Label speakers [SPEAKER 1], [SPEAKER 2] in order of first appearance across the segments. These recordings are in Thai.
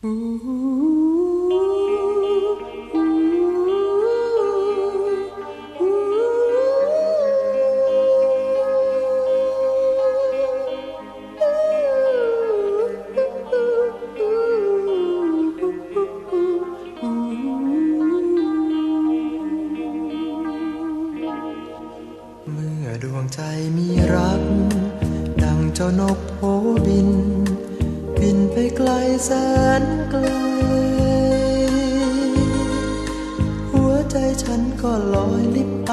[SPEAKER 1] เมื่อดวงใจมีรัก ดังเจ้านกโผบิน บินไปไกลแสนไกล หัวใจฉันก็ลอยลิบไป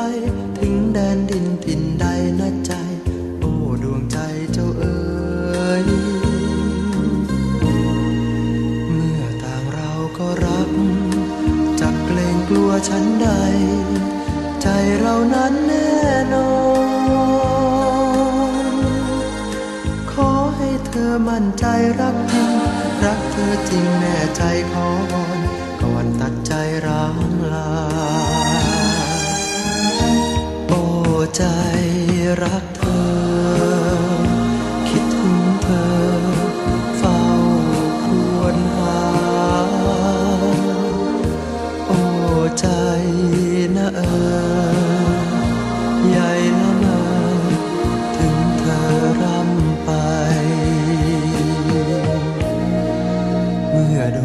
[SPEAKER 1] ถึงแดนดินถิ่นใดนะใจ โอ้ดวงใจเจ้าเอ๋ยเมื่อต่างเราก็รักจักเกรงกลัวฉันใด ใจเรานั้นแน่นอน ใจรักจริงรักเธอจริงแน่ใจขอวอนก่อนตัดใจร้างลา โอ้ใจรักเธอ คิดถึงเธอ เฝ้าครวญหา โอ้ใจนะเออ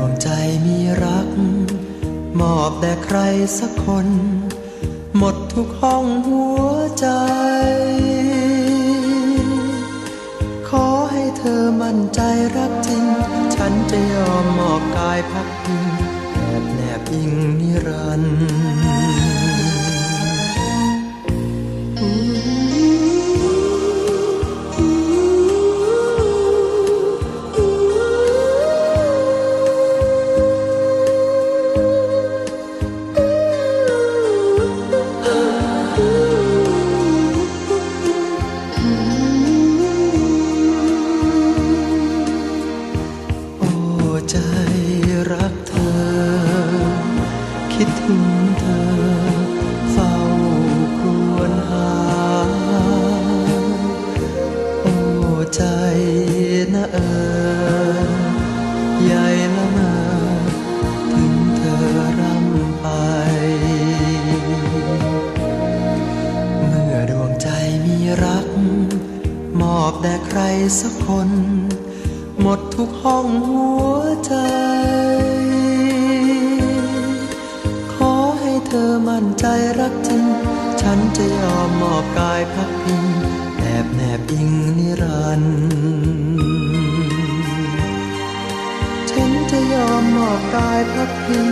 [SPEAKER 1] วงใจมีรัก มอบแด่ใครสักคน หมดทุกห้องหัวใจ ขอให้เธอมั่นใจรักจริง ฉันจะยอมมอบกายพักพิงแอบแนบอิงนิรันดร์ ใจรักเธอ คิดถึงเธอ เฝ้าครวญหา โอ้ใจนะเออใหญ่ละเมอถึงเธอรำไป เมื่อดวงใจมีรัก มอบแด่ใครสักคน หมดทุกห้องหัว ใจ ขอให้เธอมั่นใจรักจริง ฉันจะยอมมอบกายพักพิงแอบแนบอิงนิรันดร์ฉันจะยอมมอบกายพักพิง